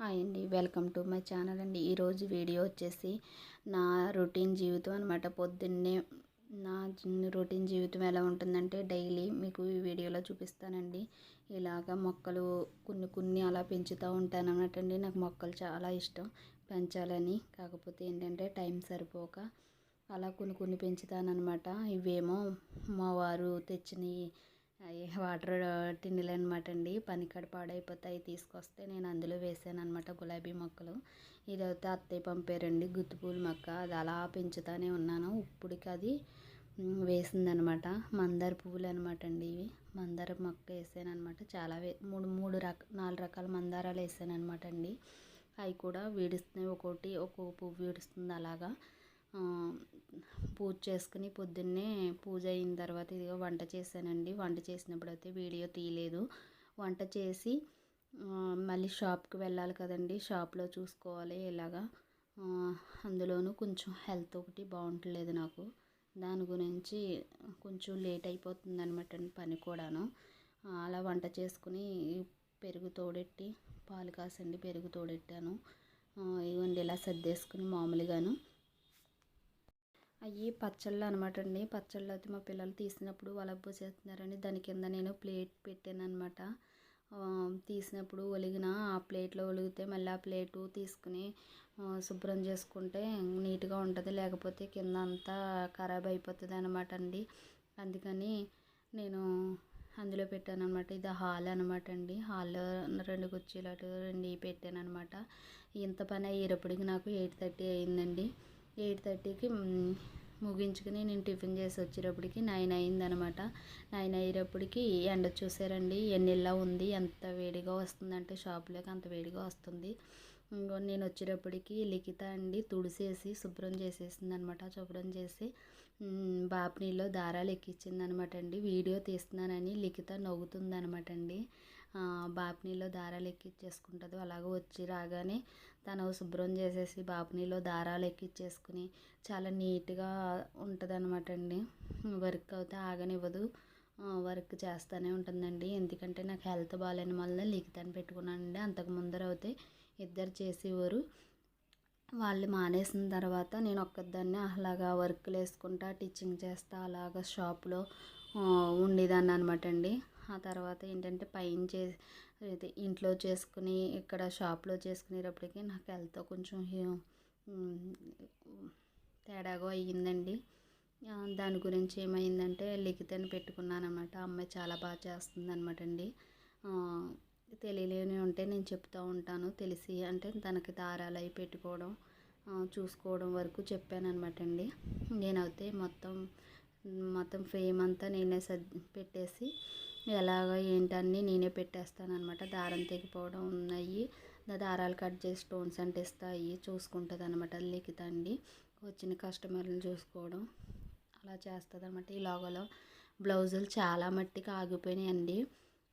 Hi అండి welcome to my channel అండి. ఈరోజు వీడియో వచ్చేసి నా రొటీన్ జీవితం అనమాట పొద్దున్నే నా రొటీన్ జీవితం ఎలా ఉంటుందంటే డైలీ మీకు ఈ వీడియోలో చూపిస్తానండి. ఇలాగ మొక్కలు కొన్ని కొన్ని అలా పెంచుతూ ఉంటాను అన్నమాట అండి. నాకు మొక్కలు చాలా ఇష్టం పెంచాలని. కాకపోతే ఏంటంటే టైం సరిపోక అలా కొన్ని కొన్ని పెంచుతానమాట ఇవేమో మా వారు తెచ్చినవి వాటర్ టిన్నులు అనమాట అండి. పనికాడ పాడైపోతాయి. తీసుకొస్తే నేను అందులో వేసాను అనమాట గులాబీ మొక్కలు. ఇదైతే అత్తయ్య పంపారండి. గుత్తిపూల మొక్క. అది అలా పెంచుతానే ఉన్నాను. ఇప్పటికి అది వేసిందనమాట. మందార పువ్వులు అనమాట అండి ఇవి. మందార మొక్క వేసాను అనమాట చాలా వే మూడు మూడు రక నాలుగు రకాల మందారాలు వేసాను అనమాట అండి. అవి కూడా వీడిస్తున్నాయి. ఒక్కోటి ఒక్కొక్క పువ్వు వీడుస్తుంది అలాగా. పూజ చేసుకుని పొద్దున్నే పూజ అయిన తర్వాత ఇదిగో వంట చేశానండి. వంట చేసినప్పుడు అయితే వీడియో తీయలేదు. వంట చేసి మళ్ళీ షాప్కి వెళ్ళాలి కదండి. షాప్లో చూసుకోవాలి ఇలాగా అందులోనూ కొంచెం హెల్త్ ఒకటి బాగుంటలేదు నాకు. దాని గురించి కొంచెం లేట్ అయిపోతుంది అనమాట పని కూడాను. అలా వంట చేసుకుని పెరుగు తోడెట్టి పాలు కాసండి పెరుగు తోడెట్టాను. ఇవ్వండి ఇలా సర్దేసుకుని మామూలుగాను అవి పచ్చళ్ళు అనమాట అండి పచ్చళ్ళు అయితే మా పిల్లలు తీసినప్పుడు వాళ్ళ చేస్తున్నారని దాని కింద నేను ప్లేట్ పెట్టాను అనమాట తీసినప్పుడు ఒలిగిన ఆ ప్లేట్లో ఒలిగితే మళ్ళీ ఆ ప్లేటు తీసుకుని శుభ్రం చేసుకుంటే నీట్గా ఉంటుంది. లేకపోతే కింద అంతా ఖరాబ్ అయిపోతుంది అనమాట అండి అందుకని నేను అందులో పెట్టాను అనమాట ఇది హాల్ అనమాట అండి హాల్లో రెండు కుర్చీలు అటు రెండు పెట్టాను అనమాట ఇంత పని అయ్యేటప్పటికి నాకు ఎయిట్ థర్టీ అయిందండి. ఎయిట్ థర్టీకి ముగించుకుని నేను టిఫిన్ చేసి వచ్చేటప్పటికి నైన్ అయిందనమాట. నైన్ అయ్యేటప్పటికి ఎండ చూసారండి. ఎన్నెల్లా ఉంది. ఎంత వేడిగా వస్తుందంటే షాప్లోకి అంత వేడిగా వస్తుంది. ఇంకో నేను వచ్చేటప్పటికి లిఖిత అండి తుడిసేసి శుభ్రం చేసేసింది అనమాట శుభ్రం చేసి బాప్నీలో దారాలు ఎక్కించింది అనమాట అండి వీడియో తీస్తున్నానని లిఖిత నవ్వుతుంది అనమాట అండి బాప్నీలో దారాలు ఎక్కించేసుకుంటుంది అలాగే వచ్చి రాగానే తను శుభ్రం చేసేసి బాప్నీలో దారాలు ఎక్కించేసుకుని చాలా నీట్గా ఉంటుంది అనమాట అండి. వర్క్ అయితే ఆగనివ్వదు. వర్క్ చేస్తూనే ఉంటుందండి. ఎందుకంటే నాకు హెల్త్ బాగాలేని వల్ల లిఖితాన్ని పెట్టుకున్నానండి. అంతకు ముందర అయితే ఇద్దరు చేసేవారు. వాళ్ళు మానేసిన తర్వాత నేను ఒక్కదాన్ని అలాగా వర్క్లు వేసుకుంటా టీచింగ్ చేస్తా అలాగా షాప్లో ఉండేదాన్ని అనమాట అండి. ఆ తర్వాత ఏంటంటే పైన చే ఇంట్లో చేసుకుని ఇక్కడ షాప్లో చేసుకునేటప్పటికి నాకు హెల్త్ కొంచెం తేడాగా అయ్యిందండి. దాని గురించి ఏమైందంటే లిఖితని పెట్టుకున్నానమాట అమ్మాయి చాలా బాగా చేస్తుంది అనమాట అండి తెలియలేని ఉంటే నేను చెప్తూ ఉంటాను. తెలిసి అంటే తనకి దారాలు అవి పెట్టుకోవడం చూసుకోవడం వరకు చెప్పాను అనమాట అండి నేనైతే మొత్తం మొత్తం ఫ్రేమ్ అంతా నేనే సర్ది పెట్టేసి ఎలాగో ఏంటన్నీ నేనే పెట్టేస్తాను అనమాట దారం తెగిపోవడం ఉన్నాయి. దారాలు కట్ చేసి స్టోన్స్ అంటే ఇస్తాయి. చూసుకుంటుంది అనమాట లిఖితండి వచ్చిన కస్టమర్లు చూసుకోవడం అలా చేస్తుంది అనమాట ఈ లోగలో బ్లౌజులు చాలా మట్టికి ఆగిపోయినాయండి.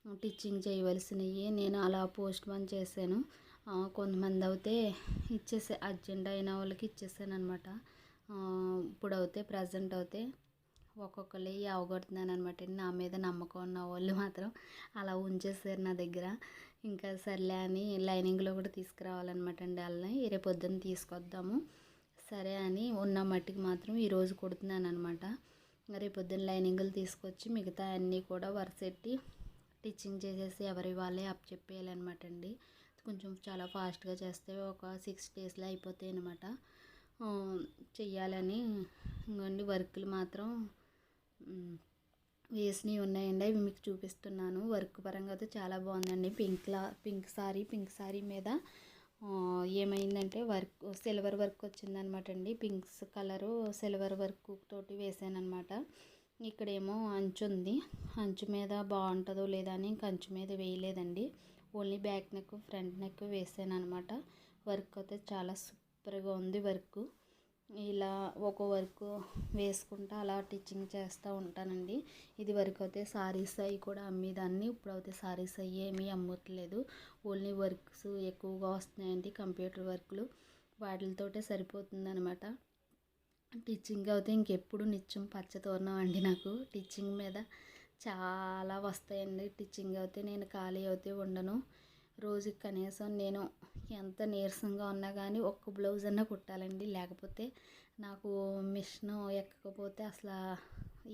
టిచ్చింగ్ చేయవలసినవి నేను అలా పోస్ట్ మన్ చేశాను. కొంతమంది అయితే ఇచ్చేసే అర్జెంట్ అయిన వాళ్ళకి ఇచ్చేసాను అనమాట ఇప్పుడు అయితే ప్రజెంట్ అయితే ఒక్కొక్కరు అవగొడుతున్నాను అనమాట నా మీద నమ్మకం ఉన్న వాళ్ళు మాత్రం అలా ఉంచేసారు నా దగ్గర. ఇంకా సర్లే అని లైనింగ్లో కూడా తీసుకురావాలన్నమాట అండి వాళ్ళని. రేపు పొద్దున్న తీసుకొద్దాము. సరే అని ఉన్న మట్టికి మాత్రం ఈరోజు కుడుతున్నాను అనమాట రేపు పొద్దున్న లైనింగ్లు తీసుకొచ్చి మిగతా అన్నీ కూడా వరుసెట్టి టిచ్చింగ్ చేసేసి ఎవరి వాళ్ళే అప్ చెప్పేయాలన్నమాట అండి. కొంచెం చాలా ఫాస్ట్గా చేస్తే ఒక సిక్స్ డేస్లో అయిపోతాయి అనమాట చెయ్యాలని ఇంకోండి వర్కులు మాత్రం వేసినవి ఉన్నాయండి. అవి మీకు చూపిస్తున్నాను. వర్క్ పరంగా అయితే చాలా బాగుందండి. పింక్లా పింక్ సారీ పింక్ సారీ మీద ఏమైందంటే వర్క్ సిల్వర్ వర్క్ వచ్చిందనమాట అండి. పింక్స్ కలరు సిల్వర్ వర్క్ తోటి వేసాను అనమాట ఇక్కడేమో అంచు ఉంది. అంచు మీద బాగుంటుందో లేదా అని ఇంక అంచు మీద వేయలేదండి. Only back neck front neck వేసాను అనమాట వర్క్ అయితే చాలా సూపర్గా ఉంది వర్క్. ఇలా ఒక వర్క్ వేసుకుంటా అలా టిచ్చింగ్ చేస్తూ ఉంటానండి. ఇది వరకు అయితే సారీస్ అవి కూడా అమ్మేదాన్ని. ఇప్పుడైతే సారీస్ అవి ఏమీ అమ్మట్లేదు. ఓన్లీ వర్క్స్ ఎక్కువగా వస్తున్నాయండి కంప్యూటర్ వర్క్లు. వాటితోటే సరిపోతుంది అనమాట టిచ్చింగ్ అయితే ఇంకెప్పుడు నిత్యం పచ్చతోరణం అండి నాకు. టిచ్చింగ్ మీద చాలా వస్తాయండి. టిచ్చింగ్ అయితే నేను ఖాళీ అయితే ఉండను. రోజుకి కనీసం నేను ఎంత నీరసంగా ఉన్నా కానీ ఒక్క బ్లౌజ్ అన్నా కుట్టాలండి. లేకపోతే నాకు మిషన్ ఎక్కకపోతే అసలు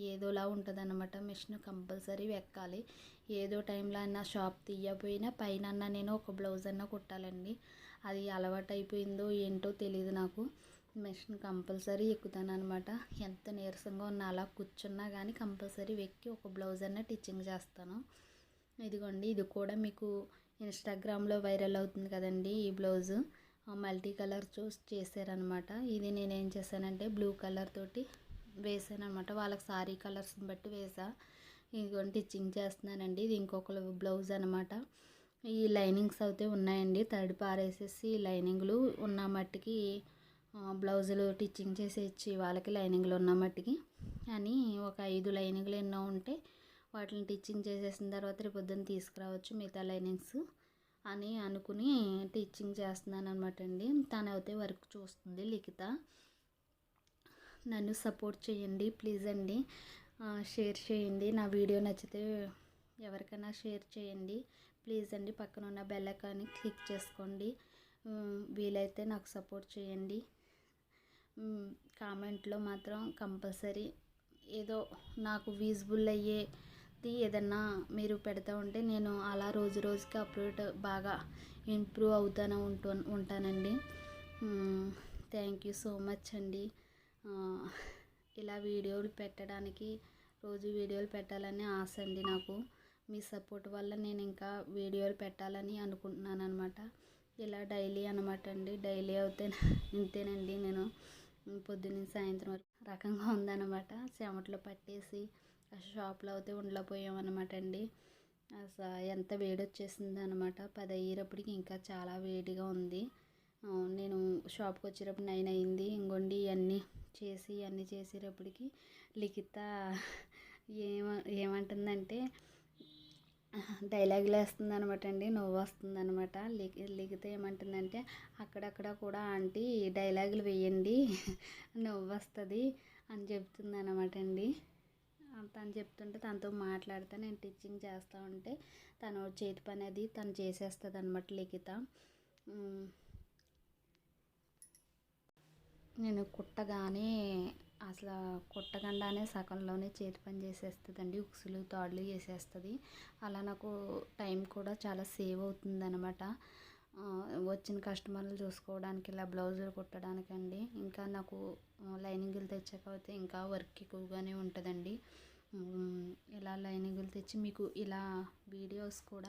ఏదోలా ఉంటుంది అనమాట మిషన్ కంపల్సరీ ఎక్కాలి ఏదో టైంలో అయినా షాప్ తీయపోయినా పైన అన్నా నేను ఒక బ్లౌజ్ అన్నా కుట్టాలండి. అది అలవాటు అయిపోయిందో ఏంటో తెలియదు నాకు. మిషన్ కంపల్సరీ ఎక్కుతాను అనమాట ఎంత నీరసంగా ఉన్నా అలా కూర్చున్నా కానీ కంపల్సరీ ఎక్కి ఒక బ్లౌజ్ అన్న టిచ్చింగ్ చేస్తాను. ఇదిగోండి ఇది కూడా మీకు ఇన్స్టాగ్రామ్లో వైరల్ అవుతుంది కదండి ఈ బ్లౌజు. మల్టీ కలర్ చూస్ చేశారనమాట ఇది నేను ఏం చేశానంటే బ్లూ కలర్ తోటి వేసాను అనమాట వాళ్ళకి సారీ కలర్స్ని బట్టి వేసా. ఇదిగోండి టిచ్చింగ్ చేస్తున్నానండి. ఇది ఇంకొకరు బ్లౌజ్ అనమాట ఈ లైనింగ్స్ అయితే ఉన్నాయండి. థర్డ్ పారేసేసి లైనింగ్లు ఉన్న మట్టికి బ్లౌజులు టిచ్చింగ్ చేసి ఇచ్చి వాళ్ళకి లైనింగ్లు ఉన్న మట్టికి. అని ఒక ఐదు లైనింగ్లు ఎన్నో ఉంటే వాటిని టీచింగ్ చేసేసిన తర్వాత రేపు పొద్దున్న తీసుకురావచ్చు మిగతా లైనింగ్స్ అని అనుకుని టీచింగ్ చేస్తున్నాను అనమాట అండి. తను అయితే వర్క్ చూస్తుంది లిఖిత. నన్ను సపోర్ట్ చేయండి ప్లీజ్ అండి. షేర్ చేయండి. నా వీడియో నచ్చితే ఎవరికైనా షేర్ చేయండి. ప్లీజ్ అండి పక్కన ఉన్న బెల్ ఐకాన్ని క్లిక్ చేసుకోండి. వీలైతే నాకు సపోర్ట్ చేయండి. కామెంట్లో మాత్రం కంపల్సరీ ఏదో నాకు విజిబుల్ అయ్యేది ఏదన్నా మీరు పెడతా ఉంటే నేను అలా రోజు రోజుకి అప్లోడ్ బాగా ఇంప్రూవ్ అవుతానే ఉంటు ఉంటానండి. థ్యాంక్ యూ సో మచ్ అండి. ఇలా వీడియోలు పెట్టడానికి రోజు వీడియోలు పెట్టాలని ఆశ అండి నాకు. మీ సపోర్ట్ వల్ల నేను ఇంకా వీడియోలు పెట్టాలని అనుకుంటున్నాను అనమాట ఇలా డైలీ అనమాట అండి. డైలీ అవుతే ఇంతేనండి నేను పొద్దున్న సాయంత్రం వరకు రకంగా ఉందన్నమాట. చెమటలు పట్టేసి షాప్లో అయితే ఉండలేకపోయామన్నమాట అండి. అసలు ఎంత వేడి వచ్చేసింది అనమాట పది అయ్యేటప్పటికి ఇంకా చాలా వేడిగా ఉంది. నేను షాప్కి వచ్చేటప్పుడు నైన్ అయింది. ఇంకొండి ఇవన్నీ చేసి ఇవన్నీ చేసేటప్పటికి లిఖిత ఏమ ఏమంటుందంటే డైలాగులు వేస్తుంది అనమాట అండి. నువ్వు వస్తుంది అనమాట లిఖిత ఏమంటుందంటే అక్కడక్కడ కూడా ఆంటీ డైలాగులు వేయండి నువ్వు వస్తుంది అని చెప్తుంది అనమాట అండి. తను చెప్తుంటే తనతో మాట్లాడితే నేను టీచింగ్ చేస్తూ ఉంటే తను చేతి పని అది తను చేసేస్తుంది అనమాట లిఖిత నేను కుట్టగానే అసలు కుట్టకుండానే సగంలోనే చేతి పని చేసేస్తుందండి ఉక్సులు తాడులు చేసేస్తుంది అలా నాకు టైం కూడా చాలా సేవ్ అవుతుంది అనమాట వచ్చిన కస్టమర్లు చూసుకోవడానికి ఇలా బ్లౌజులు కుట్టడానికి అండి ఇంకా నాకు లైనింగులు తెచ్చకపోతే ఇంకా వర్క్ ఎక్కువగానే ఉంటుందండి. ఇలా లైనింగులు తెచ్చి మీకు ఇలా వీడియోస్ కూడా